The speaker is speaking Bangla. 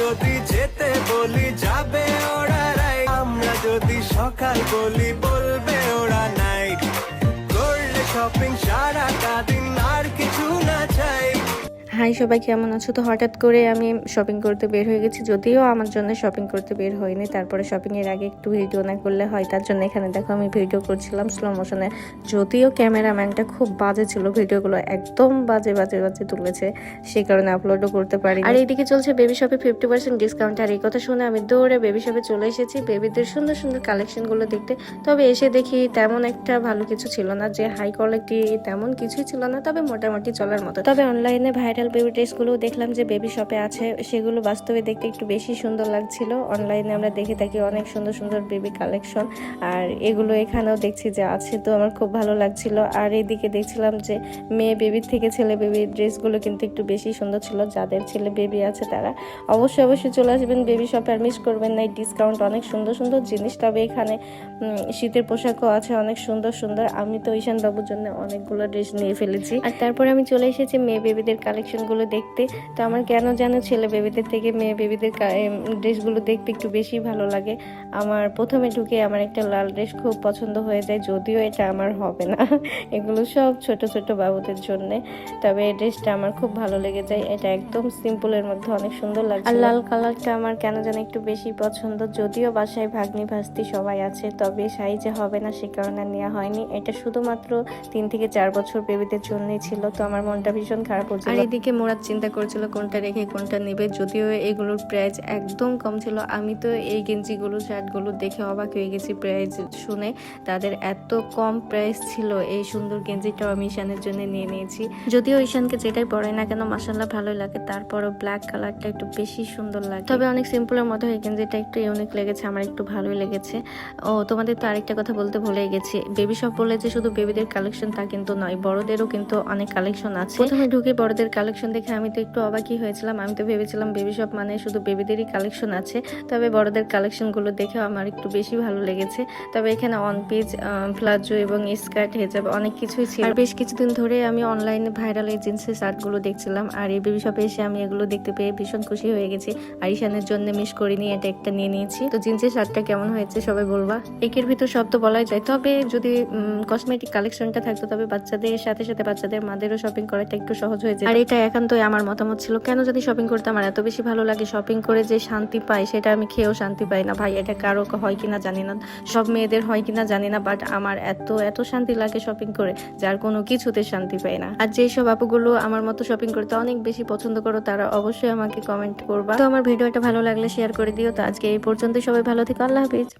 যদি যেতে বলি যাবে ওরা রাই আমরা যদি সকাল বলি বলবে ওরা নাই করলে শপিং না চাই হাই, সবাই কেমন আছো? তো হঠাৎ করে আমি শপিং করতে বের হয়ে গেছি। যদিও আমার জন্য শপিং করতে বের হয়নি, তারপরে শপিং এর আগে একটু ভিডিও না করলে হয়, তার জন্য এখানে দেখো আমি ভিডিও করছিলাম স্লো মোশনে যদিও ক্যামেরাম্যানটা খুব বাজে ছিল ভিডিওগুলো একদম বাজে বাজে বাজে তুলেছে সেই কারণে আপলোডও করতে পারি আর এইদিকে চলছে বেবি শপে ফিফটি পার্সেন্ট ডিসকাউন্ট আর এই কথা শুনে আমি দৌড়ে বেবি শপে চলে এসেছি। বেবিদের সুন্দর সুন্দর কালেকশনগুলো দেখতে। তবে এসে দেখি তেমন একটা ভালো কিছু ছিল না, যে হাই কোয়ালিটি তেমন কিছুই ছিল না, তবে মোটামুটি চলার মতো। তবে অনলাইনে ভাইরাল বেবি ড্রেসগুলো দেখলাম যে বেবি শপে আছে, সেগুলো বাস্তবে দেখতে একটু বেশি সুন্দর লাগছিল। অনলাইনে আমরা দেখে থাকি অনেক সুন্দর সুন্দর বেবি কালেকশন আর এগুলো এখানেও দেখছি যে আছে, তো আমার খুব ভালো লাগছিল। আর এইদিকে দেখছিলাম যে মেয়ে বেবির থেকে ছেলে বেবির ড্রেসগুলো কিন্তু একটু বেশি সুন্দর ছিল, যাদের ছেলে বেবি আছে তারা অবশ্যই অবশ্যই চলে আসবেন বেবি শপে আর মিস করবেন না, এই ডিসকাউন্ট অনেক সুন্দর সুন্দর জিনিস। তবে এখানে শীতের পোশাকও আছে অনেক সুন্দর সুন্দর। আমি তো ঈশান বাবুর জন্য অনেকগুলো ড্রেস নিয়ে ফেলেছি। আর তারপরে আমি চলে এসেছি মেয়ে বেবিদের কালেকশনগুলো দেখতে। তো আমার কেন যেন ছেলে বেবিদের থেকে মেয়ে বেবিদের ড্রেসগুলো দেখতে একটু বেশি ভালো লাগে। আমার প্রথমে ঢুকে আমার একটা লাল ড্রেস খুব পছন্দ হয়ে যায় যদিও এটা আমার হবে না। এগুলো সব ছোট ছোট বাবুদের জন্য। তবে এই ড্রেসটা আমার খুব ভালো লেগে যায়। এটা একদম সিম্পলের মধ্যে অনেক সুন্দর লাগে আর লাল কালারটা আমার কেন যেন একটু বেশি পছন্দ। যদিও বাসায় ভাগ্নি ভাস্তি সবাই আছে তবে সাইজে হবে না সে কারণে নেওয়া হয়নি। এটা শুধুমাত্র তিন থেকে চার বছর বেবিদের জন্যই ছিল তো আমার মনটা ভীষণ খারাপ হচ্ছিল আর এদিকে মোরাদ চিন্তা করছিল কোনটা রেখে কোনটা নেবে। যদিও এগুলোর প্রাইস একদম কম ছিল। আমি তো এই গেঞ্জিগুলো, শার্টগুলো দেখে অবাক হয়ে গেছি প্রাইস শুনে। তাদের এত কম প্রাইস ছিল। এই সুন্দর গেঞ্জিটাও আমি ঈশানের জন্য নিয়ে নিয়েছি। যদিও ঈশানকে যেটাই পরে না কেন মাসাল্লাহ ভালোই লাগে। তারপরও ব্ল্যাক কালারটা একটু বেশি সুন্দর লাগে। তবে অনেক সিম্পলের মতো এই গেঞ্জিটা একটু ইউনিক লেগেছে, আমার একটু ভালোই লেগেছে। ও, তোমাদের তো আরেকটা কথা বলতে ভুলে গেছি। বেবি শপ বলে যে শুধু বেবিদের কালেকশন তা কিন্তু নয়, বড়দেরও কিন্তু অনেক কালেকশন আছে। প্রথমে ঢুকে বড়দের কালেকশন দেখে আমি তো একটু অবাকই হয়েছিলাম। আমি তো ভেবেছিলাম বেবি শপ মানে শুধু বেবিদেরই কালেকশন আছে। তবে বড়দের কালেকশনগুলো দেখে আমার একটু বেশি ভালো লেগেছে। তবে এখানে অন পিচ প্লাজো এবং স্কার্ট হেজাব অনেক কিছুই ছিল। আর বেশ কিছুদিন ধরে আমি অনলাইনে ভাইরাল এই জিন্সের শার্টগুলো দেখছিলাম। আর এই বেবি শপে এসে আমি এগুলো দেখতে পেয়ে ভীষণ খুশি হয়ে গেছি। আর ঈশানের জন্য মিস করিনি, এটা একটা নিয়ে নিয়েছি। তো জিন্সের শার্টটা কেমন হয়েছে সবাই বলবা? একের ভিতর সব তো বলাই যায়। তবে যদি কসমেটিক কালেকশনটা থাকতো, তবে বাচ্চাদের, সাথে সাথে বাচ্চাদের, মাদেরও শপিং করাটা একটু সহজ হয়ে যায় আর এটা একান্তই আমার মতামত ছিল, কেন যদি শপিং করতে আমার এত বেশি ভালো লাগে। শপিং করে যে শান্তি পাই, সেটা আমি খেয়েও শান্তি পাই না। ভাই, এটা কারও হয় কিনা জানি না। সব মেয়েদের হয় কিনা জানি না বাট আমার এত এত শান্তি লাগে শপিং করে, যার কোনো কিছুতে শান্তি পাই না। আর যেই সব আপুগুলো আমার মতো শপিং করতে অনেক বেশি পছন্দ করো, তারা অবশ্যই আমাকে কমেন্ট করবা। তো আমার ভিডিওটা ভালো লাগলে শেয়ার করে দিও। তো আজকে এই পর্যন্ত সবাই ভালো থেকো, আল্লাহ হাফিজ।